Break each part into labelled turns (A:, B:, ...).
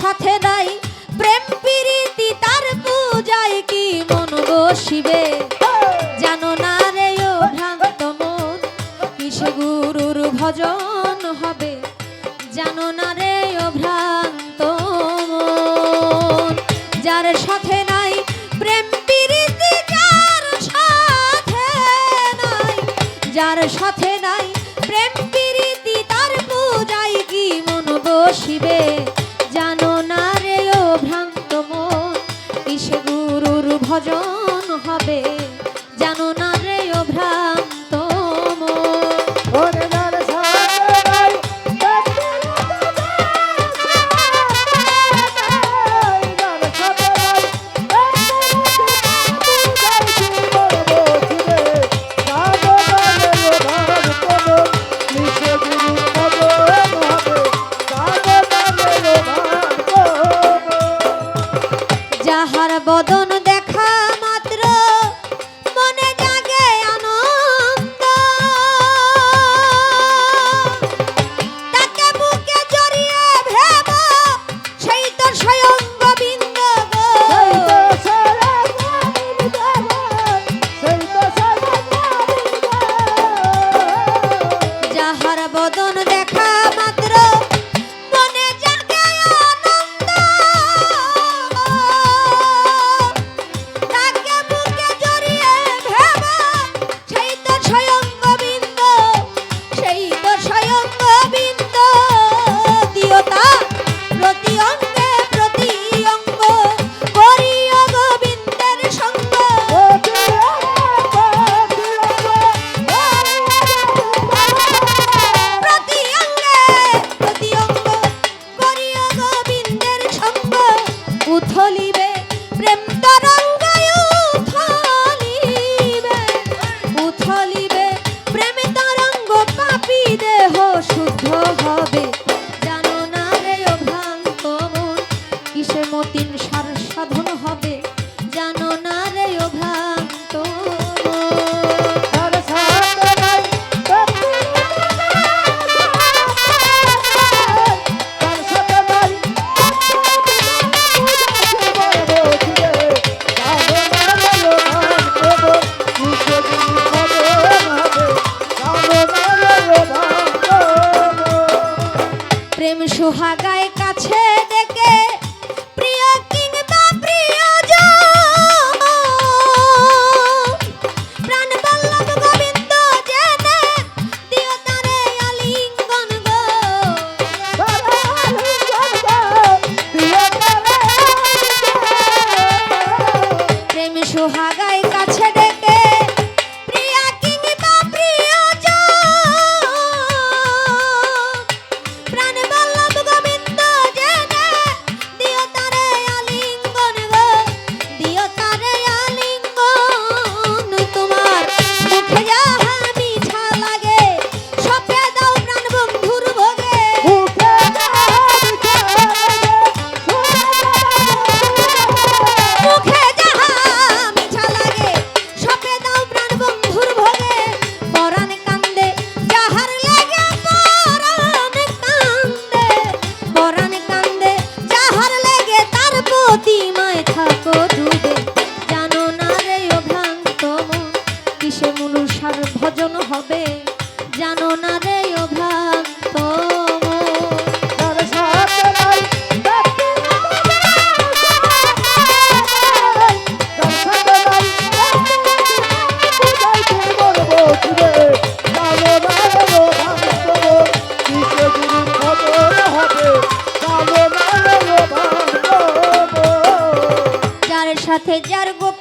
A: সাথে নাই। প্রেম প্রীতি তার পূজায় কি মন বসিবে? জানো না রে ও ভ্রান্ত মন, কিসে গুরুর ভজন হবে? জানো না রে ও ভ্রান্ত মন, যার সাথে নাই, প্রেম প্রীতি যার সাথে নাই। যার সাথে জানো না রে ও ভ্রান্ত মন কিসে গুরুর ভজন হবে?
B: সোহাগা যার সাথে যার
A: গোপ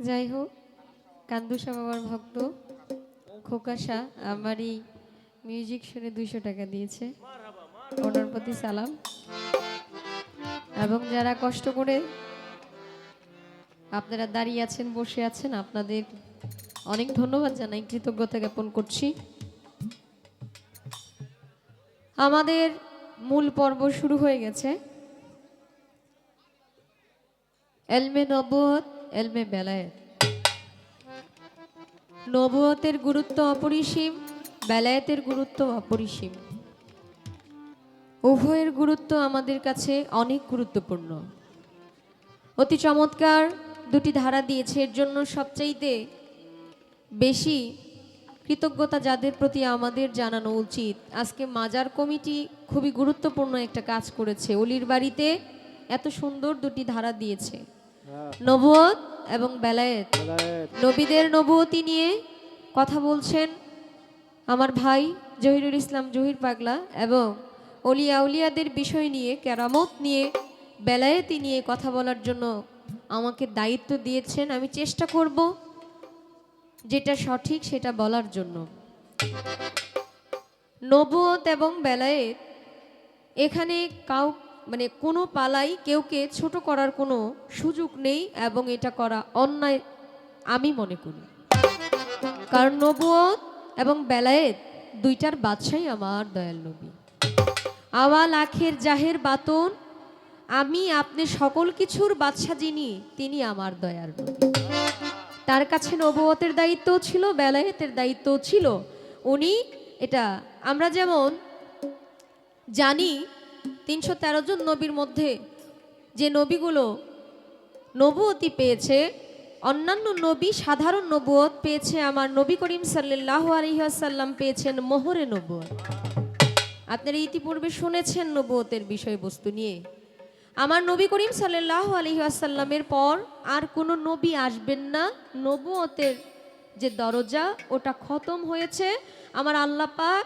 A: যাই হোক কান্দুসা বাবার ভক্ত। খোকাসা আমার এই মিউজিক শুনে দুইশো টাকা দিয়েছে। ওনার প্রতি সালাম। এবং যারা কষ্ট করে আপনারা দাঁড়িয়ে আছেন, বসে আছেন, আপনাদের অনেক ধন্যবাদ জানাই, কৃতজ্ঞতা জ্ঞাপন করছি। আমাদের মূল পর্ব শুরু হয়ে গেছে। এলমে নবুয়ত এলমে বেলায়েত। নবুয়তের গুরুত্ব অপরিসীম, বেলায়েতের গুরুত্ব অপরিসীম। উভয়ের গুরুত্ব আমাদের কাছে অনেক গুরুত্বপূর্ণ। অতি চমৎকার দুটি ধারা দিয়েছে, এর জন্য সবচাইতে বেশি কৃতজ্ঞতা যাদের প্রতি আমাদের জানানো উচিত। আজকে মাজার কমিটি খুবই গুরুত্বপূর্ণ একটা কাজ করেছে। অলির বাড়িতে এত সুন্দর দুটি ধারা দিয়েছে। নবুয়ত এবং বেলায়েত। নবীদের নবুয়তি নিয়ে কথা বলছেন আমার ভাই জহিরুল ইসলাম জহির পাগলা এবং অলিয়া উলিয়াদের বিষয় নিয়ে কেরামত নিয়ে বেলায়েতি নিয়ে কথা বলার জন্য আমাকে দায়িত্ব দিয়েছেন। আমি চেষ্টা করব যেটা সঠিক সেটা বলার জন্য। নবুয়ত এবং বেলায়েত এখানে কাউ মানে কোনো পালাই কেউকে ছোট করার কোনো সুযোগ নেই এবং এটা করা অন্যায়, আমি মনে করি। কারণ নবুয়ত এবং বেলায়েত দুইটার বাদশাই আমার দয়াল নবী। আওয়াল আখের জাহের বাতন, আমি আপনি সকল কিছুর বাদশা যিনি, তিনি আমার দয়ার নবী। তার কাছে নবুয়তের দায়িত্ব ছিল, বেলায়েতের দায়িত্ব ছিল। উনি, এটা আমরা যেমন জানি তিনশো তেরো জন নবীর মধ্যে যে নবীগুলো নবুয়তি পেয়েছে, অন্যান্য নবী সাধারণ নবুয়ত পেয়েছে, আমার নবী করিম সাল্লাহ আলহিহাসাল্লাম পেয়েছেন মোহরে নবুয়ত। আপনারা ইতিপূর্বে শুনেছেন নবুয়তের বিষয়বস্তু নিয়ে। আমার নবী করিম সাল্লাহ আলহিহাসাল্লামের পর আর কোনো নবী আসবেন না। নবুয়তের যে দরজা, ওটা খতম হয়েছে। আমার আল্লাহ পাক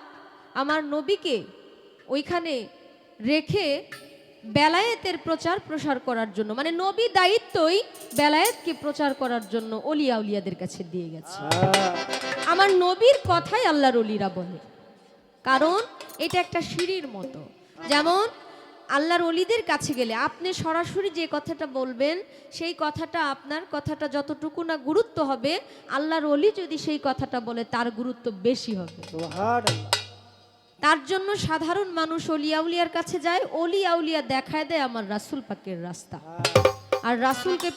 A: আমার নবীকে ওইখানে রেখে বেলায়েতের প্রচার প্রসার করার জন্য মানে নবী দায়িত্বই বেলায়েতকে প্রচার করার জন্য অলিয়া উলিয়াদের কাছে দিয়ে গেছে। আমার নবীর কথাই আল্লাহর অলিরা বলে। কারণ এটা একটা সিঁড়ির মতো। যেমন আল্লাহর অলিদের কাছে গেলে আপনি সরাসরি যে কথাটা বলবেন সেই কথাটা আপনার কথাটা যতটুকু না গুরুত্ব হবে আল্লাহর অলি যদি সেই কথাটা বলে তার গুরুত্ব বেশি হবে। তার জন্য সাধারণ মানুষ অলিয়াউলিয়ার কাছে যায় অলি আউলিয়া দেখায় দেয় আমার রাসুল পাকের রাস্তা। আর রাসুলকে